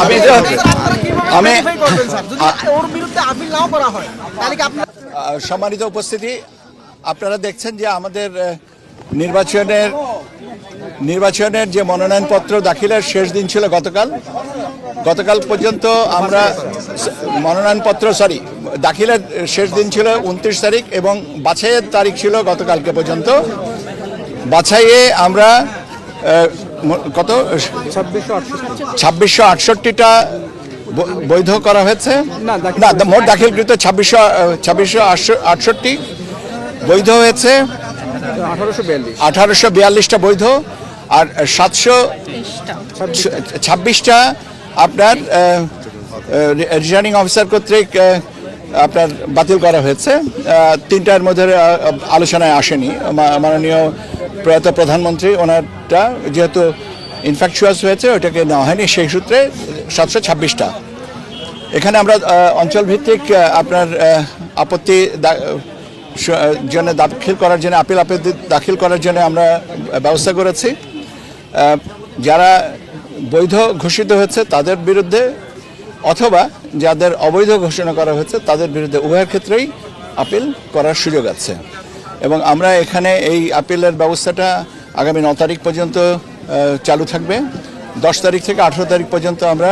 আমি আমি আহ, সম্মানিত উপস্থিতি আপনারা দেখছেন যে আমাদের নির্বাচনের নির্বাচনের যে মনোনয়নপত্র দাখিলের শেষ দিন ছিল গতকাল। গতকাল পর্যন্ত আমরা মনোনয়নপত্র সরি দাখিলের শেষ দিন ছিল উনত্রিশ তারিখ এবং বাছাইয়ের তারিখ ছিল গতকালকে পর্যন্ত। বাছাইয়ে আমরা কত? ছাব্বিশশো আটষট্টিটা ব- বৈধ করা হয়েছে? না মোট দাখিলকৃত ছাব্বিশশো ছাব্বিশশো আটষট্টি বৈধ হয়েছে। আঠারোশো বিয়াল্লিশটা বৈধ। আর সাতশো ছাব্বিশটা। আপনার রিটার্নিং অফিসার কর্তৃক আপনার বাতিল করা হয়েছে। তিনটার মধ্যে আলোচনায় আসেনি। মা- মাননীয় প্রয়াত প্রধানমন্ত্রী, ওনারটা যেহেতু ইনফেকচুয়াস হয়েছে, ওইটাকে নেওয়া হয়নি। সেই সূত্রে সাতশো ছাব্বিশটা। এখানে আমরা অঞ্চলভিত্তিক আপনার আপত্তি জন্য দাখিল করার জন্য, আপিল আপিল দাখিল করার জন্য আমরা ব্যবস্থা করেছি। যারা বৈধ ঘোষিত হয়েছে তাদের বিরুদ্ধে, অথবা যাদের অবৈধ ঘোষণা করা হয়েছে তাদের বিরুদ্ধে উভয়ের ক্ষেত্রেই আপিল করার সুযোগ আছে। এবং আমরা এখানে এই আপিলের ব্যবস্থাটা আগামী ন তারিখ পর্যন্ত চালু থাকবে। দশ তারিখ থেকে আঠেরো তারিখ পর্যন্ত আমরা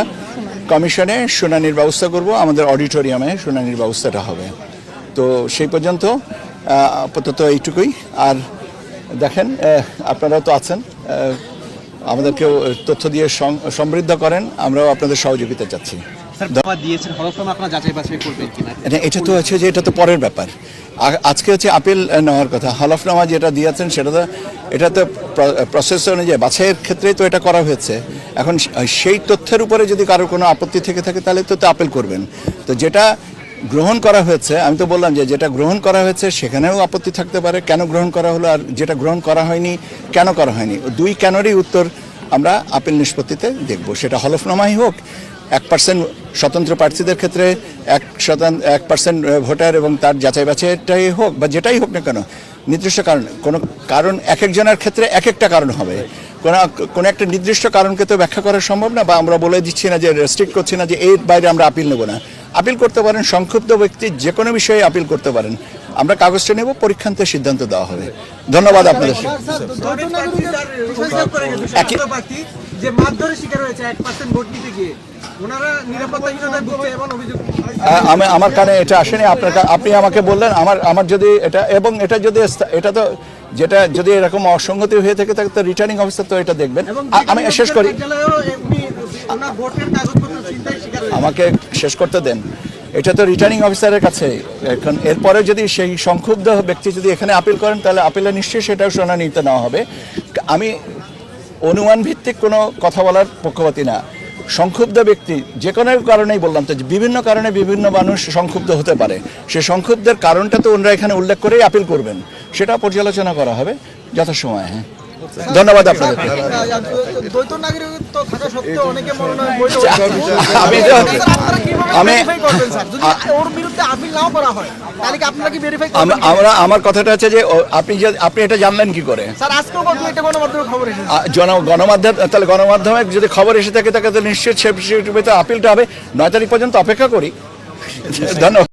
কমিশনে শুনানির ব্যবস্থা করব। আমাদের অডিটোরিয়ামে শুনানির ব্যবস্থাটা হবে। তো সেই পর্যন্ত আপাতত এইটুকুই। আর দেখেন আপনারা তো আছেন আমাদেরকেও তথ্য দিয়ে সমৃদ্ধ করেন। আমরাও আপনাদের সহযোগিতা চাচ্ছি। এটা তো হচ্ছে যে এটা তো পরের ব্যাপার। আজকে হচ্ছে আপিল নেওয়ার কথা। হলফনামা যেটা দিয়েছেন, সেটা তো এটা তো প্রসেস অনুযায়ী বাছাইয়ের ক্ষেত্রেই তো এটা করা হয়েছে। এখন সেই তথ্যের উপরে যদি কারও কোনো আপত্তি থেকে থাকে, তাহলে তো তো আপিল করবেন। তো যেটা গ্রহণ করা হয়েছে, আমি তো বললাম যে যেটা গ্রহণ করা হয়েছে, সেখানেও আপত্তি থাকতে পারে। কেন গ্রহণ করা হলো আর যেটা গ্রহণ করা হয়নি, কেন করা হয়নি? দুই কেনরই উত্তর আমরা আপিল নিষ্পত্তিতে দেখব। সেটা হলফনামাই হোক এক পার্সেন্ট স্বতন্ত্র প্রার্থীদের ক্ষেত্রে এক শতাংশ এক পার্সেন্ট ভোটার এবং তার যাচাই বাছাইটাই হোক বা যেটাই হোক না কেন নির্দিষ্ট কারণ কোনো কারণ এক একজনের ক্ষেত্রে এক একটা কারণ হবে কোনো কোনো একটা নির্দিষ্ট কারণকে তো ব্যাখ্যা করা সম্ভব না বা আমরা বলে দিচ্ছি না যে রেস্ট্রিক্ট করছি না যে এর বাইরে আমরা আপিল নেব না আপিল করতে পারেন সংক্ষিপ্ত ব্যক্তি যে কোনো বিষয়ে আপিল করতে পারেন আমরা কাগজটা নেব পরীক্ষান্তে সিদ্ধান্ত দেওয়া হবে ধন্যবাদ আপনাদের যে মারধরের শিকার হয়েছে এক পার্সেন্ট ভোট গিয়ে। আমি আমার কানে এটা আসেনি আপনার আপনি আমাকে বললেন আমার আমার যদি এটা এবং এটা যদি এটা তো যেটা যদি এরকম অসঙ্গতি হয়ে থাকে তাহলে তো রিটার্নিং অফিসার তো এটা দেখবেন। আমি শেষ করি। আমাকে শেষ করতে দেন। এটা তো রিটার্নিং অফিসারের কাছে। এখন এরপরে যদি সেই সংক্ষুব্ধ ব্যক্তি যদি এখানে আপিল করেন তাহলে আপিলে নিশ্চয়ই সেটাও শুনানিতে নেওয়া হবে। আমি অনুমান ভিত্তিক কোনো কথা বলার পক্ষপাতি না। সংক্ষুব্ধ ব্যক্তি, যে কোনো কারণেই বললাম তো বিভিন্ন কারণে বিভিন্ন মানুষ সংক্ষুব্ধ হতে পারে। সে সংক্ষুব্ধের কারণটা তো ওনারা এখানে উল্লেখ করেই আপিল করবেন। সেটা পর্যালোচনা করা হবে। যথাসময়ে হ্যাঁ। ধন্যবাদ আপনাদেরকে দ্বৈত নাগরিকত্ব থাকা সত্ত্বেও অনেকে মনোনয়ন বৈধ আমি তো- আপনারা কীভাবে আমি- verify করবেন স্যার যদি ওর বিরুদ্ধে আপিল নাও করা হয় তাহলে কি আপনারা কি ভেরিফাই আম- করবেন আমরা আমার কথাটা হচ্ছে যে আপনি যে আপনি এটা জানলেন কি করে গণমাধ্যমে খবর এসেছে আ, জন গণমাধ্যম তাহলে গণমাধ্যমে যদি খবর এসে থাকে তাকে তো নিশ্চিত সে বিষয়ে আপিলটা হবে নয় তারিখ পর্যন্ত অপেক্ষা করি ধন্যবাদ